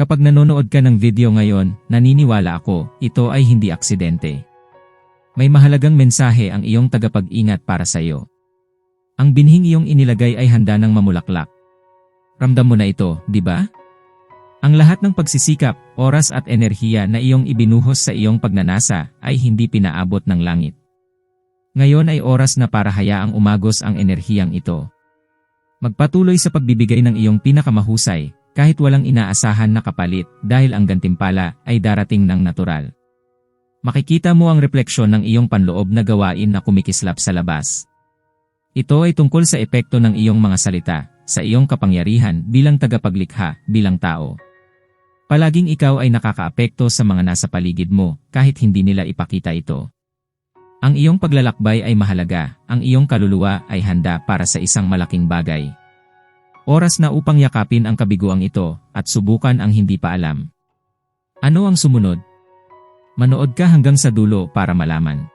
Kapag nanonood ka ng video ngayon, naniniwala ako, ito ay hindi aksidente. May mahalagang mensahe ang iyong tagapag-ingat para sa iyo. Ang binhing iyong inilagay ay handa ng mamulaklak. Ramdam mo na ito, di ba? Ang lahat ng pagsisikap, oras at enerhiya na iyong ibinuhos sa iyong pagnanasa ay hindi pinaabot ng langit. Ngayon ay oras na para hayaang umagos ang enerhiyang ito. Magpatuloy sa pagbibigay ng iyong pinakamahusay, kahit walang inaasahan na kapalit dahil ang gantimpala ay darating ng natural. Makikita mo ang refleksyon ng iyong panloob na gawain na kumikislap sa labas. Ito ay tungkol sa epekto ng iyong mga salita, sa iyong kapangyarihan bilang tagapaglikha, bilang tao. Palaging ikaw ay nakakaapekto sa mga nasa paligid mo kahit hindi nila ipakita ito. Ang iyong paglalakbay ay mahalaga, ang iyong kaluluwa ay handa para sa isang malaking bagay. Oras na upang yakapin ang kabiguang ito at subukan ang hindi pa alam. Ano ang sumunod? Manood ka hanggang sa dulo para malaman.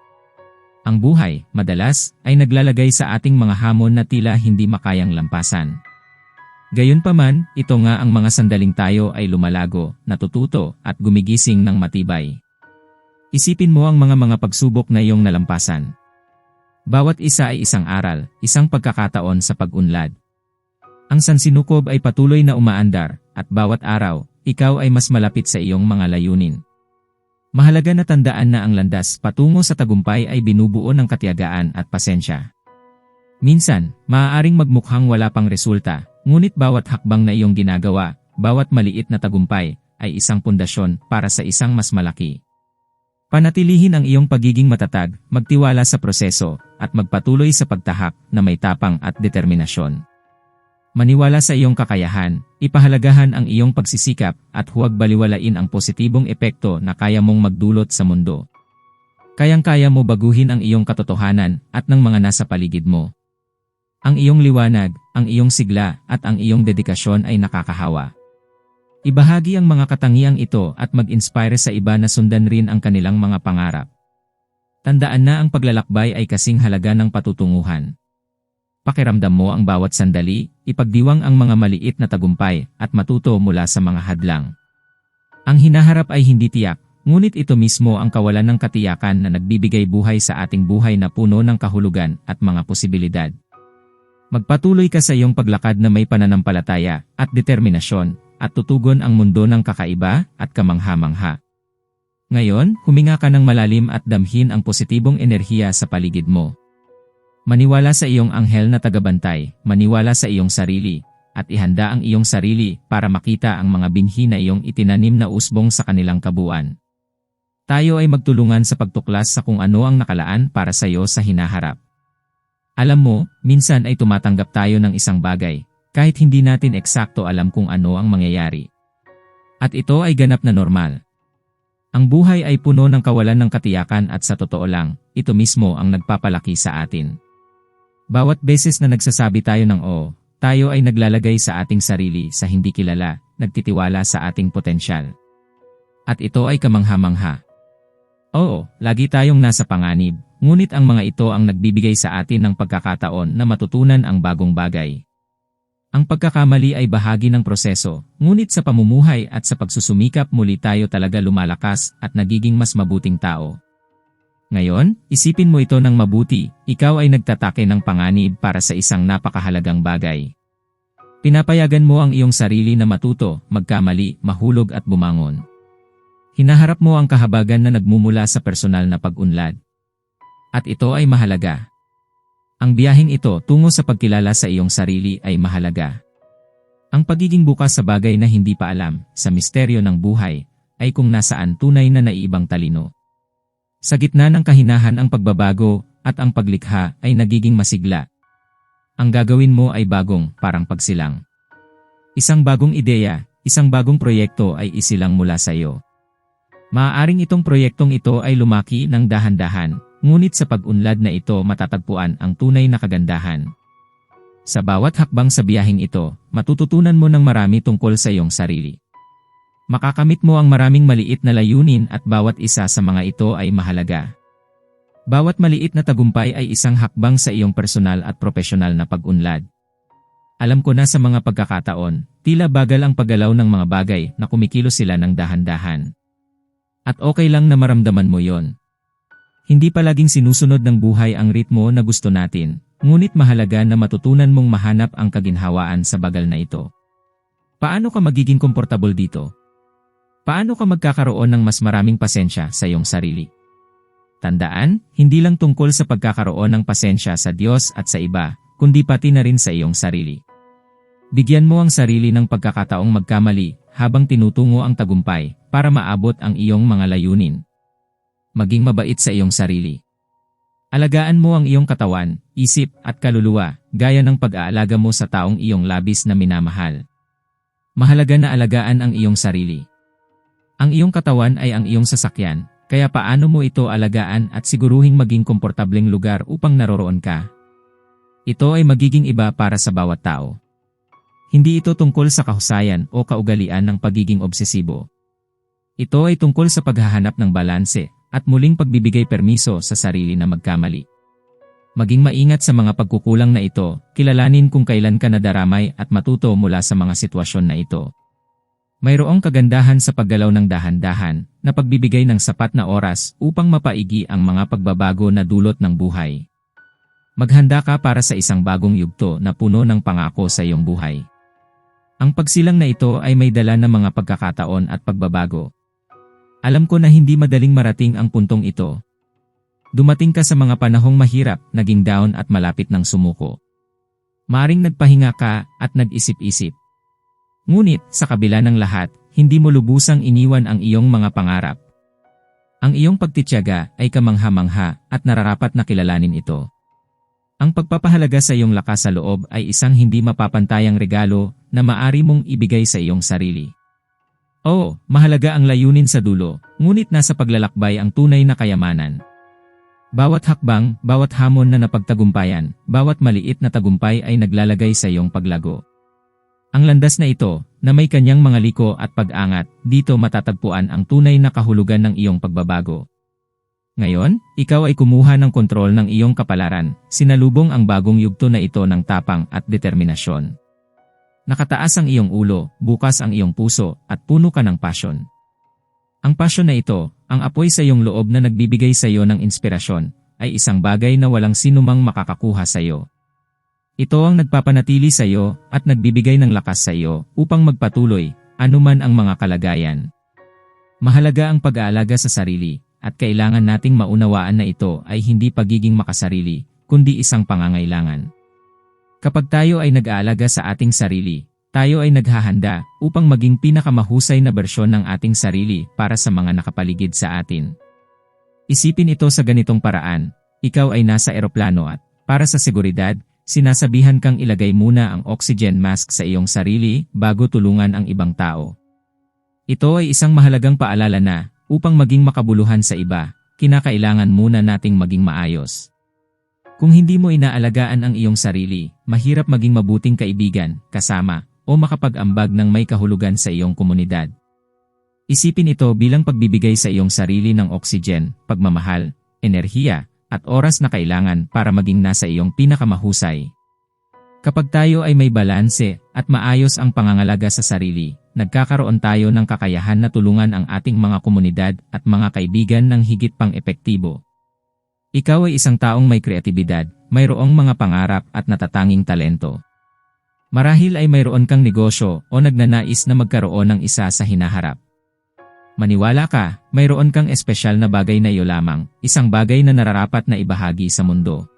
Ang buhay, madalas, ay naglalagay sa ating mga hamon na tila hindi makayang lampasan. Gayunpaman, ito nga ang mga sandaling tayo ay lumalago, natututo, at gumigising ng matibay. Isipin mo ang mga mga pagsubok na iyong nalampasan. Bawat isa ay isang aral, isang pagkakataon sa pag-unlad. Ang sansinukob ay patuloy na umaandar, at bawat araw, ikaw ay mas malapit sa iyong mga layunin. Mahalaga na tandaan na ang landas patungo sa tagumpay ay binubuo ng katiyagaan at pasensya. Minsan, maaaring magmukhang wala pang resulta, ngunit bawat hakbang na iyong ginagawa, bawat maliit na tagumpay, ay isang pundasyon para sa isang mas malaki. Panatilihin ang iyong pagiging matatag, magtiwala sa proseso, at magpatuloy sa pagtahak na may tapang at determinasyon. Maniwala sa iyong kakayahan, ipahalagahan ang iyong pagsisikap at huwag baliwalain ang positibong epekto na kaya mong magdulot sa mundo. Kayang-kaya mo baguhin ang iyong katotohanan at ng mga nasa paligid mo. Ang iyong liwanag, ang iyong sigla at ang iyong dedikasyon ay nakakahawa. Ibahagi ang mga katangiang ito at mag-inspire sa iba na sundan rin ang kanilang mga pangarap. Tandaan na ang paglalakbay ay kasing halaga ng patutunguhan. Pakiramdam mo ang bawat sandali, ipagdiwang ang mga maliit na tagumpay at matuto mula sa mga hadlang. Ang hinaharap ay hindi tiyak, ngunit ito mismo ang kawalan ng katiyakan na nagbibigay buhay sa ating buhay na puno ng kahulugan at mga posibilidad. Magpatuloy ka sa iyong paglakad na may pananampalataya at determinasyon at tutugon ang mundo ng kakaiba at kamangha-mangha. Ngayon, huminga ka ng malalim at damhin ang positibong enerhiya sa paligid mo. Maniwala sa iyong anghel na tagabantay, maniwala sa iyong sarili, at ihanda ang iyong sarili para makita ang mga binhi na iyong itinanim na usbong sa kanilang kabuuan. Tayo ay magtulungan sa pagtuklas sa kung ano ang nakalaan para sa iyo sa hinaharap. Alam mo, minsan ay tumatanggap tayo ng isang bagay, kahit hindi natin eksakto alam kung ano ang mangyayari. At ito ay ganap na normal. Ang buhay ay puno ng kawalan ng katiyakan at sa totoo lang, ito mismo ang nagpapalaki sa atin. Bawat beses na nagsasabi tayo ng oo, tayo ay naglalagay sa ating sarili sa hindi kilala, nagtitiwala sa ating potensyal. At ito ay kamangha-mangha. Oo, lagi tayong nasa panganib, ngunit ang mga ito ang nagbibigay sa atin ng pagkakataon na matutunan ang bagong bagay. Ang pagkakamali ay bahagi ng proseso, ngunit sa pamumuhay at sa pagsusumikap muli tayo talaga lumalakas at nagiging mas mabuting tao. Ngayon, isipin mo ito ng mabuti, ikaw ay nagtatake ng panganib para sa isang napakahalagang bagay. Pinapayagan mo ang iyong sarili na matuto, magkamali, mahulog at bumangon. Hinaharap mo ang kahabagan na nagmumula sa personal na pag-unlad. At ito ay mahalaga, ang biyaheng ito tungo sa pagkilala sa iyong sarili ay mahalaga. Ang pagiging bukas sa bagay na hindi pa alam, sa misteryo ng buhay, ay kung nasaan tunay na naiibang talino. Sa gitna ng kahinahan ang pagbabago at ang paglikha ay nagiging masigla. Ang gagawin mo ay bagong, parang pagsilang. Isang bagong ideya, isang bagong proyekto ay isilang mula sa iyo. Maaaring itong proyektong ito ay lumaki ng dahan-dahan, Ngunit sa pag-unlad na ito matatagpuan ang tunay na kagandahan. Sa bawat hakbang sa biyaheng ito, matututunan mo ng marami tungkol sa iyong sarili. Makakamit mo ang maraming maliit na layunin at bawat isa sa mga ito ay mahalaga. Bawat maliit na tagumpay ay isang hakbang sa iyong personal at profesional na pag-unlad. Alam ko na sa mga pagkakataon, tila bagal ang paggalaw ng mga bagay na kumikilos sila ng dahan-dahan. At okay lang na maramdaman mo yon. Hindi palaging sinusunod ng buhay ang ritmo na gusto natin, ngunit mahalaga na matutunan mong mahanap ang kaginhawaan sa bagal na ito. Paano ka magiging komportable dito? Paano ka magkakaroon ng mas maraming pasensya sa iyong sarili? Tandaan, hindi lang tungkol sa pagkakaroon ng pasensya sa Diyos at sa iba, kundi pati na rin sa iyong sarili. Bigyan mo ang sarili ng pagkakataong magkamali habang tinutungo ang tagumpay para maabot ang iyong mga layunin. Maging mabait sa iyong sarili. Alagaan mo ang iyong katawan, isip at kaluluwa gaya ng pag-aalaga mo sa taong iyong labis na minamahal. Mahalaga na alagaan ang iyong sarili. Ang iyong katawan ay ang iyong sasakyan, kaya paano mo ito alagaan at siguruhing maging komportableng lugar upang naroroon ka? Ito ay magiging iba para sa bawat tao. Hindi ito tungkol sa kahusayan o kaugalian ng pagiging obsesibo. Ito ay tungkol sa paghahanap ng balanse at muling pagbibigay permiso sa sarili na magkamali. Maging maingat sa mga pagkukulang na ito, kilalanin kung kailan ka nadaramay at matuto mula sa mga sitwasyon na ito. Mayroong kagandahan sa paggalaw ng dahan-dahan na pagbibigay ng sapat na oras upang mapaigi ang mga pagbabago na dulot ng buhay. Maghanda ka para sa isang bagong yugto na puno ng pangako sa iyong buhay. Ang pagsilang na ito ay may dala ng mga pagkakataon at pagbabago. Alam ko na hindi madaling marating ang puntong ito. Dumating ka sa mga panahong mahirap, naging down at malapit ng sumuko. Maring nagpahinga ka at nag-isip-isip. Ngunit, sa kabila ng lahat, hindi mo lubusang iniwan ang iyong mga pangarap. Ang iyong pagtityaga ay kamangha-mangha at nararapat na kilalanin ito. Ang pagpapahalaga sa iyong lakas sa loob ay isang hindi mapapantayang regalo na maari mong ibigay sa iyong sarili. Oo, mahalaga ang layunin sa dulo, ngunit nasa paglalakbay ang tunay na kayamanan. Bawat hakbang, bawat hamon na napagtagumpayan, bawat maliit na tagumpay ay naglalagay sa iyong paglago. Ang landas na ito, na may kanyang mga liko at pag-angat, dito matatagpuan ang tunay na kahulugan ng iyong pagbabago. Ngayon, ikaw ay kumuha ng kontrol ng iyong kapalaran, sinalubong ang bagong yugto na ito ng tapang at determinasyon. Nakataas ang iyong ulo, bukas ang iyong puso, at puno ka ng passion. Ang passion na ito, ang apoy sa iyong loob na nagbibigay sa iyo ng inspirasyon, ay isang bagay na walang sinumang makakakuha sa iyo. Ito ang nagpapanatili sa iyo at nagbibigay ng lakas sa iyo upang magpatuloy, anuman ang mga kalagayan. Mahalaga ang pag-aalaga sa sarili, at kailangan nating maunawaan na ito ay hindi pagiging makasarili, kundi isang pangangailangan. Kapag tayo ay nag-aalaga sa ating sarili, tayo ay naghahanda upang maging pinakamahusay na bersyon ng ating sarili para sa mga nakapaligid sa atin. Isipin ito sa ganitong paraan, ikaw ay nasa eroplano at, para sa seguridad, Sinasabihan kang ilagay muna ang oxygen mask sa iyong sarili bago tulungan ang ibang tao. Ito ay isang mahalagang paalala na, upang maging makabuluhan sa iba, kinakailangan muna nating maging maayos. Kung hindi mo inaalagaan ang iyong sarili, mahirap maging mabuting kaibigan, kasama, o makapag-ambag ng may kahulugan sa iyong komunidad. Isipin ito bilang pagbibigay sa iyong sarili ng oxygen, pagmamahal, enerhiya, at oras na kailangan para maging nasa iyong pinakamahusay. Kapag tayo ay may balanse at maayos ang pangangalaga sa sarili, nagkakaroon tayo ng kakayahan na tulungan ang ating mga komunidad at mga kaibigan ng higit pang epektibo. Ikaw ay isang taong may kreatibidad, mayroong mga pangarap at natatanging talento. Marahil ay mayroon kang negosyo o nagnanais na magkaroon ng isa sa hinaharap. Maniwala ka, mayroon kang espesyal na bagay na iyo lamang, isang bagay na nararapat na ibahagi sa mundo.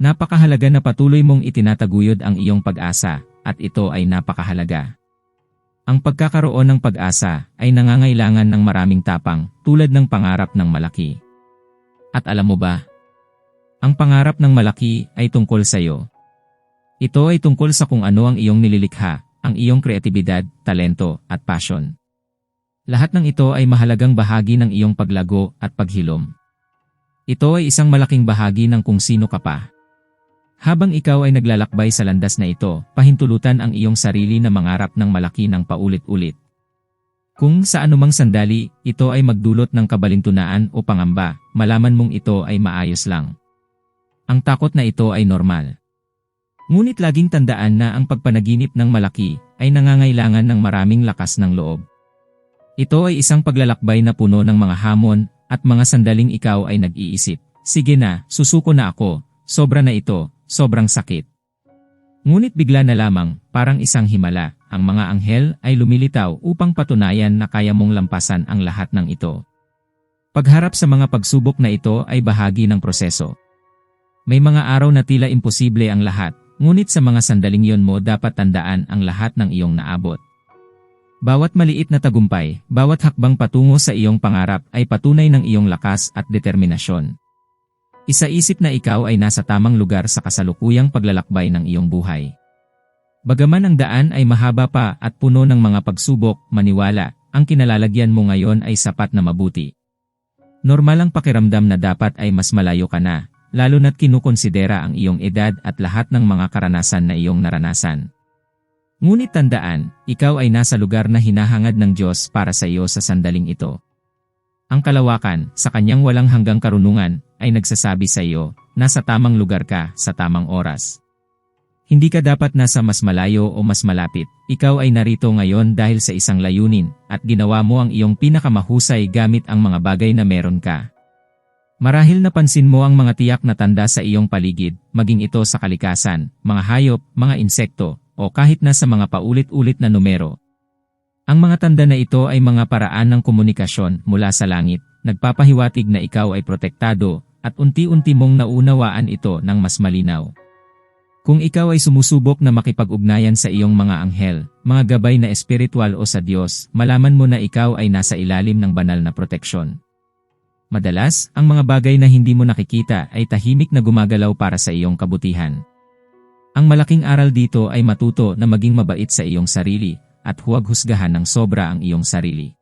Napakahalaga na patuloy mong itinataguyod ang iyong pag-asa, at ito ay napakahalaga. Ang pagkakaroon ng pag-asa ay nangangailangan ng maraming tapang, tulad ng pangarap ng malaki. At alam mo ba? Ang pangarap ng malaki ay tungkol sa iyo. Ito ay tungkol sa kung ano ang iyong nililikha, ang iyong kreatibidad, talento, at passion. Lahat ng ito ay mahalagang bahagi ng iyong paglago at paghilom. Ito ay isang malaking bahagi ng kung sino ka pa. Habang ikaw ay naglalakbay sa landas na ito, pahintulutan ang iyong sarili na mangarap ng malaki ng paulit-ulit. Kung sa anumang sandali, ito ay magdulot ng kabalintunaan o pangamba, malaman mong ito ay maayos lang. Ang takot na ito ay normal. Ngunit laging tandaan na ang pagpanaginip ng malaki ay nangangailangan ng maraming lakas ng loob. Ito ay isang paglalakbay na puno ng mga hamon at mga sandaling ikaw ay nag-iisip. Sige na, susuko na ako, sobra na ito, sobrang sakit. Ngunit bigla na lamang, parang isang himala, ang mga anghel ay lumilitaw upang patunayan na kaya mong lampasan ang lahat ng ito. Pagharap sa mga pagsubok na ito ay bahagi ng proseso. May mga araw na tila imposible ang lahat, ngunit sa mga sandaling yon mo dapat tandaan ang lahat ng iyong naabot. Bawat maliit na tagumpay, bawat hakbang patungo sa iyong pangarap ay patunay ng iyong lakas at determinasyon. Isaisip na ikaw ay nasa tamang lugar sa kasalukuyang paglalakbay ng iyong buhay. Bagaman ang daan ay mahaba pa at puno ng mga pagsubok, maniwala, ang kinalalagyan mo ngayon ay sapat na mabuti. Normal ang pakiramdam na dapat ay mas malayo ka na, lalo na't kinukonsidera ang iyong edad at lahat ng mga karanasan na iyong naranasan. Ngunit tandaan, ikaw ay nasa lugar na hinahangad ng Diyos para sa iyo sa sandaling ito. Ang kalawakan, sa kanyang walang hanggang karunungan, ay nagsasabi sa iyo, nasa tamang lugar ka, sa tamang oras. Hindi ka dapat nasa mas malayo o mas malapit, ikaw ay narito ngayon dahil sa isang layunin, at ginawa mo ang iyong pinakamahusay gamit ang mga bagay na meron ka. Marahil napansin mo ang mga tiyak na tanda sa iyong paligid, maging ito sa kalikasan, mga hayop, mga insekto, o kahit na sa mga paulit-ulit na numero, ang mga tanda na ito ay mga paraan ng komunikasyon mula sa langit, nagpapahiwatig na ikaw ay protektado, at unti-unti mong naunawaan ito ng mas malinaw. Kung ikaw ay sumusubok na makipag-ugnayan sa iyong mga anghel, mga gabay na espiritual o sa Diyos, malaman mo na ikaw ay nasa ilalim ng banal na proteksyon. Madalas, ang mga bagay na hindi mo nakikita ay tahimik na gumagalaw para sa iyong kabutihan. Ang malaking aral dito ay matuto na maging mabait sa iyong sarili, at huwag husgahan ng sobra ang iyong sarili.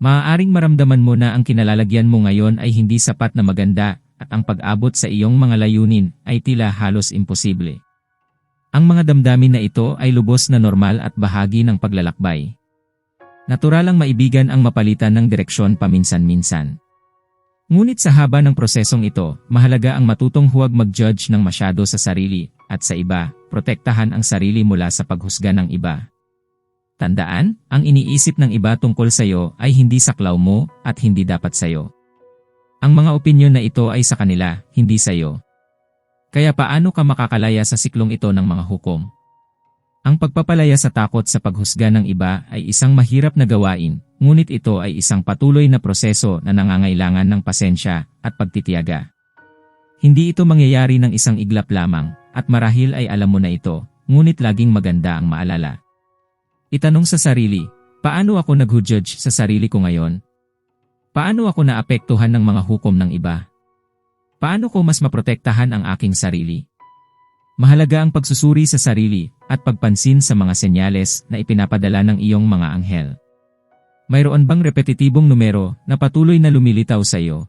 Maaaring maramdaman mo na ang kinalalagyan mo ngayon ay hindi sapat na maganda at ang pag-abot sa iyong mga layunin ay tila halos imposible. Ang mga damdamin na ito ay lubos na normal at bahagi ng paglalakbay. Natural ang maibigan ang mapalitan ng direksyon paminsan-minsan. Ngunit sa haba ng prosesong ito, mahalaga ang matutong huwag mag-judge ng masyado sa sarili at sa iba, protektahan ang sarili mula sa paghusga ng iba. Tandaan, ang iniisip ng iba tungkol sa iyo ay hindi saklaw mo at hindi dapat sa iyo. Ang mga opinyon na ito ay sa kanila, hindi sa iyo. Kaya paano ka makakalaya sa siklong ito ng mga hukom? Ang pagpapalaya sa takot sa paghusga ng iba ay isang mahirap na gawain, ngunit ito ay isang patuloy na proseso na nangangailangan ng pasensya at pagtitiyaga. Hindi ito mangyayari ng isang iglap lamang, at marahil ay alam mo na ito, ngunit laging maganda ang maalala. Itanong sa sarili, paano ako nag-judge sa sarili ko ngayon? Paano ako naapektuhan ng mga hukom ng iba? Paano ko mas maprotektahan ang aking sarili? Mahalaga ang pagsusuri sa sarili at pagpansin sa mga senyales na ipinapadala ng iyong mga anghel. Mayroon bang repetitibong numero na patuloy na lumilitaw sa iyo?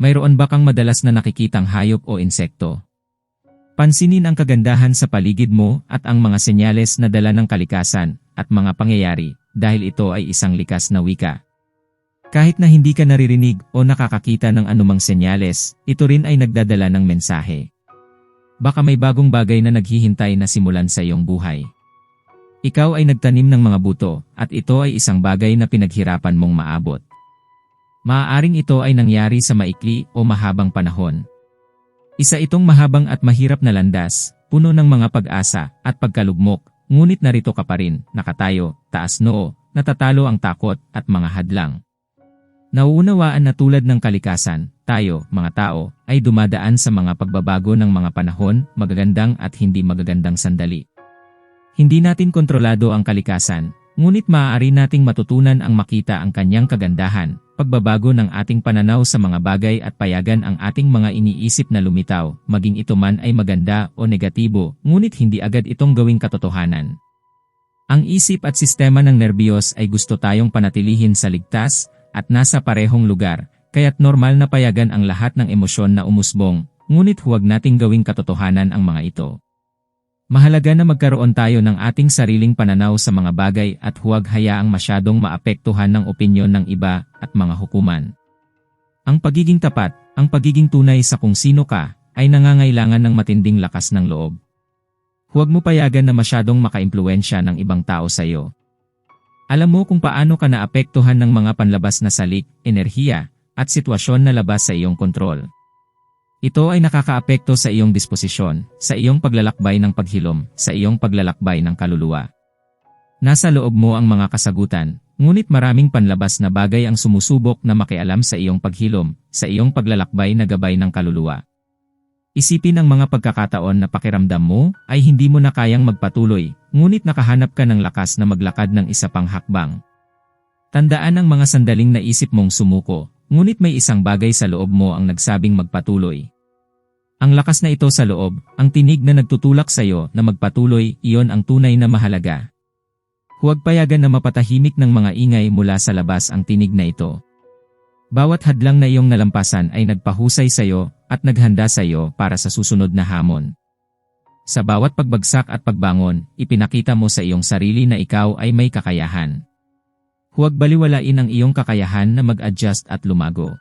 Mayroon ba kang madalas na nakikitang hayop o insekto? Pansinin ang kagandahan sa paligid mo at ang mga senyales na dala ng kalikasan at mga pangyayari dahil ito ay isang likas na wika. Kahit na hindi ka naririnig o nakakakita ng anumang senyales, ito rin ay nagdadala ng mensahe. Baka may bagong bagay na naghihintay na simulan sa iyong buhay. Ikaw ay nagtanim ng mga buto at ito ay isang bagay na pinaghirapan mong maabot. Maaaring ito ay nangyari sa maikli o mahabang panahon, isa itong mahabang at mahirap na landas, puno ng mga pag-asa at pagkalugmok, ngunit narito ka pa rin, nakatayo, taas noo, natatalo ang takot at mga hadlang. Nauunawaan na tulad ng kalikasan, tayo, mga tao, ay dumadaan sa mga pagbabago ng mga panahon, magagandang at hindi magagandang sandali. Hindi natin kontrolado ang kalikasan, ngunit maaari nating matutunan ang makita ang kanyang kagandahan, pagbabago ng ating pananaw sa mga bagay at payagan ang ating mga iniisip na lumitaw, maging ito man ay maganda o negatibo, ngunit hindi agad itong gawing katotohanan. Ang isip at sistema ng nerbiyos ay gusto tayong panatilihin sa ligtas at nasa parehong lugar, kaya't normal na payagan ang lahat ng emosyon na umusbong, ngunit huwag nating gawing katotohanan ang mga ito. Mahalaga na magkaroon tayo ng ating sariling pananaw sa mga bagay at huwag hayaang masyadong maapektuhan ng opinyon ng iba at mga hukuman. Ang pagiging tapat, ang pagiging tunay sa kung sino ka, ay nangangailangan ng matinding lakas ng loob. Huwag mo payagan na masyadong makaimpluensya ng ibang tao sa iyo. Alam mo kung paano ka naapektuhan ng mga panlabas na salik, enerhiya, at sitwasyon na labas sa iyong kontrol. Ito ay nakakaapekto sa iyong disposisyon, sa iyong paglalakbay ng paghilom, sa iyong paglalakbay ng kaluluwa. Nasa loob mo ang mga kasagutan, ngunit maraming panlabas na bagay ang sumusubok na makialam sa iyong paghilom, sa iyong paglalakbay na gabay ng kaluluwa. Isipin ang mga pagkakataon na pakiramdam mo ay hindi mo na kayang magpatuloy, ngunit nakahanap ka ng lakas na maglakad ng isa pang hakbang. Tandaan ang mga sandaling naisip mong sumuko, ngunit may isang bagay sa loob mo ang nagsabing magpatuloy. Ang lakas na ito sa loob, ang tinig na nagtutulak sa iyo na magpatuloy, iyon ang tunay na mahalaga. Huwag payagan na mapatahimik ng mga ingay mula sa labas ang tinig na ito. Bawat hadlang na iyong nalampasan ay nagpahusay sa iyo at naghanda sa iyo para sa susunod na hamon. Sa bawat pagbagsak at pagbangon, ipinakita mo sa iyong sarili na ikaw ay may kakayahan. Huwag baliwalain ang iyong kakayahan na mag-adjust at lumago.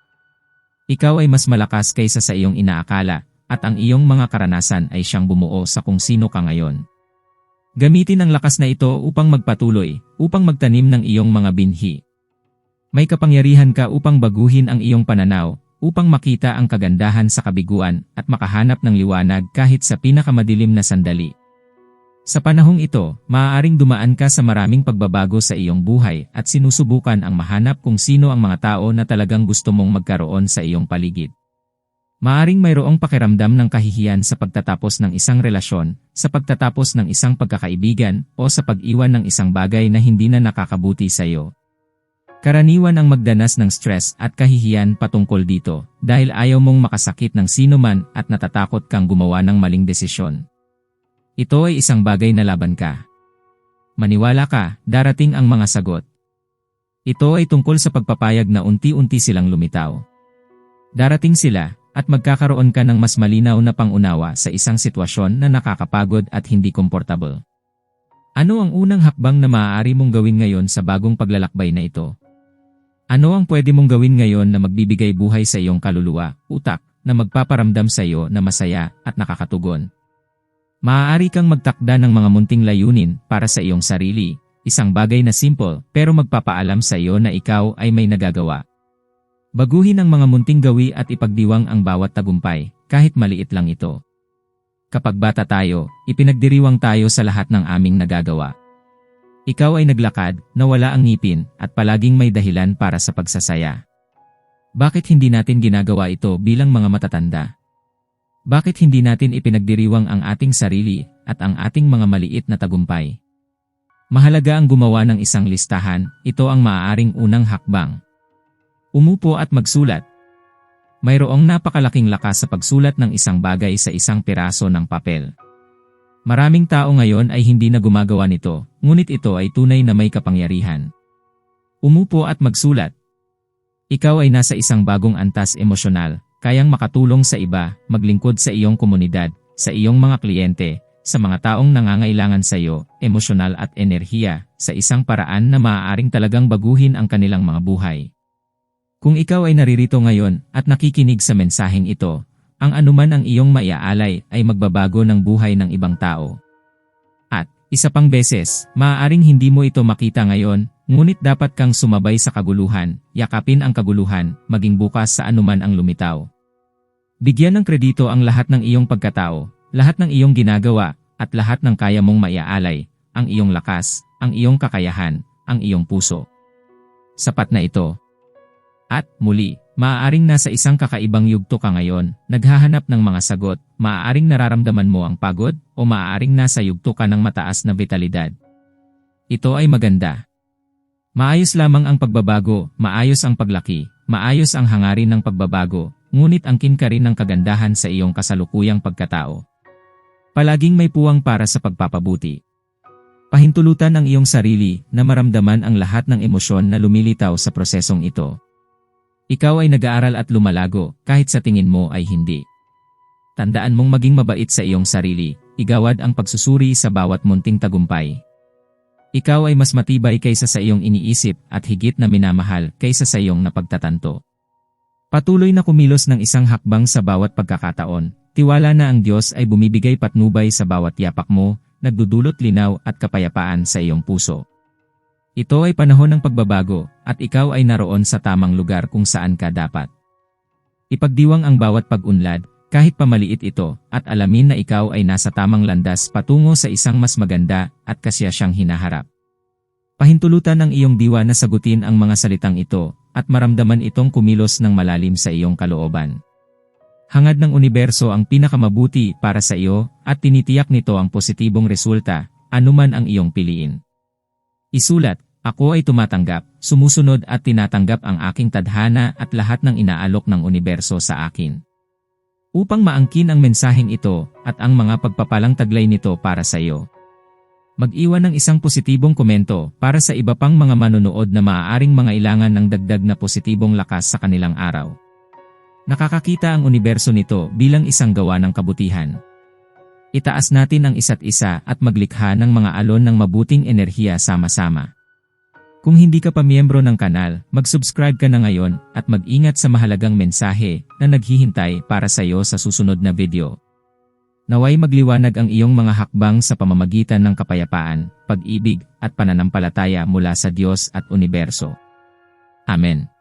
Ikaw ay mas malakas kaysa sa iyong inaakala, at ang iyong mga karanasan ay siyang bumuo sa kung sino ka ngayon. Gamitin ang lakas na ito upang magpatuloy, upang magtanim ng iyong mga binhi. May kapangyarihan ka upang baguhin ang iyong pananaw, upang makita ang kagandahan sa kabiguan at makahanap ng liwanag kahit sa pinakamadilim na sandali. Sa panahong ito, maaaring dumaan ka sa maraming pagbabago sa iyong buhay at sinusubukan ang mahanap kung sino ang mga tao na talagang gusto mong magkaroon sa iyong paligid. Maaring mayroong pakiramdam ng kahihiyan sa pagtatapos ng isang relasyon, sa pagtatapos ng isang pagkakaibigan, o sa pag-iwan ng isang bagay na hindi na nakakabuti sa iyo. Karaniwan ang magdanas ng stress at kahihiyan patungkol dito dahil ayaw mong makasakit ng sino man at natatakot kang gumawa ng maling desisyon. Ito ay isang bagay na laban ka. Maniwala ka, darating ang mga sagot. Ito ay tungkol sa pagpapayag na unti-unti silang lumitaw. Darating sila, at magkakaroon ka ng mas malinaw na pangunawa sa isang sitwasyon na nakakapagod at hindi komportable. Ano ang unang hakbang na maaari mong gawin ngayon sa bagong paglalakbay na ito? Ano ang pwede mong gawin ngayon na magbibigay buhay sa iyong kaluluwa, utak, na magpaparamdam sa iyo na masaya at nakakatugon? Maaari kang magtakda ng mga munting layunin para sa iyong sarili, isang bagay na simple pero magpapaalam sa iyo na ikaw ay may nagagawa. Baguhin ang mga munting gawi at ipagdiwang ang bawat tagumpay, kahit maliit lang ito. Kapag bata tayo, ipinagdiriwang tayo sa lahat ng aming nagagawa. Ikaw ay naglakad, nawala ang ngipin, at palaging may dahilan para sa pagsasaya. Bakit hindi natin ginagawa ito bilang mga matatanda? Bakit hindi natin ipinagdiriwang ang ating sarili at ang ating mga maliit na tagumpay? Mahalaga ang gumawa ng isang listahan, ito ang maaaring unang hakbang. Umupo at magsulat. Mayroong napakalaking lakas sa pagsulat ng isang bagay sa isang piraso ng papel. Maraming tao ngayon ay hindi na gumagawa nito, ngunit ito ay tunay na may kapangyarihan. Umupo at magsulat. Ikaw ay nasa isang bagong antas emosyonal, kayang makatulong sa iba, maglingkod sa iyong komunidad, sa iyong mga kliyente, sa mga taong nangangailangan sa iyo, emosyonal at enerhiya, sa isang paraan na maaaring talagang baguhin ang kanilang mga buhay. Kung ikaw ay naririto ngayon at nakikinig sa mensaheng ito, ang anuman ang iyong maiaalay ay magbabago ng buhay ng ibang tao. At, isa pang beses, maaaring hindi mo ito makita ngayon, ngunit dapat kang sumabay sa kaguluhan, yakapin ang kaguluhan, maging bukas sa anuman ang lumitaw. Bigyan ng kredito ang lahat ng iyong pagkatao, lahat ng iyong ginagawa, at lahat ng kaya mong maiaalay, ang iyong lakas, ang iyong kakayahan, ang iyong puso. Sapat na ito, at muli, maaaring nasa isang kakaibang yugto ka ngayon, naghahanap ng mga sagot, maaaring nararamdaman mo ang pagod, o maaaring nasa yugto ka ng mataas na vitalidad. Ito ay maganda. Maayos lamang ang pagbabago, maayos ang paglaki, maayos ang hangarin ng pagbabago, ngunit angkin ka rin ng kagandahan sa iyong kasalukuyang pagkatao. Palaging may puwang para sa pagpapabuti. Pahintulutan ang iyong sarili na maramdaman ang lahat ng emosyon na lumilitaw sa prosesong ito. Ikaw ay nag-aaral at lumalago kahit sa tingin mo ay hindi. Tandaan mong maging mabait sa iyong sarili, igawad ang pagsusuri sa bawat munting tagumpay. Ikaw ay mas matibay kaysa sa iyong iniisip at higit na minamahal kaysa sa iyong napagtatanto. Patuloy na kumilos ng isang hakbang sa bawat pagkakataon, tiwala na ang Diyos ay bumibigay patnubay sa bawat yapak mo, nagdudulot linaw at kapayapaan sa iyong puso. Ito ay panahon ng pagbabago, at ikaw ay naroon sa tamang lugar kung saan ka dapat. Ipagdiwang ang bawat pag-unlad, kahit pamaliit ito, at alamin na ikaw ay nasa tamang landas patungo sa isang mas maganda at kasiyasyang hinaharap. Pahintulutan ang iyong diwa na sagutin ang mga salitang ito, at maramdaman itong kumilos ng malalim sa iyong kalooban. Hangad ng universo ang pinakamabuti para sa iyo, at tinitiyak nito ang positibong resulta, anuman ang iyong piliin. Isulat, ako ay tumatanggap, sumusunod at tinatanggap ang aking tadhana at lahat ng inaalok ng universo sa akin. Upang maangkin ang mensaheng ito at ang mga pagpapalang taglay nito para sa iyo. Mag-iwan ng isang positibong komento para sa iba pang mga manonood na maaaring mga ilangan ng dagdag na positibong lakas sa kanilang araw. Nakakakita ang universo nito bilang isang gawa ng kabutihan. Itaas natin ang isa't isa at maglikha ng mga alon ng mabuting enerhiya sama-sama. Kung hindi ka pa miyembro ng kanal, mag-subscribe ka na ngayon at mag-ingat sa mahalagang mensahe na naghihintay para sa iyo sa susunod na video. Naway magliwanag ang iyong mga hakbang sa pamamagitan ng kapayapaan, pag-ibig, at pananampalataya mula sa Diyos at universo. Amen.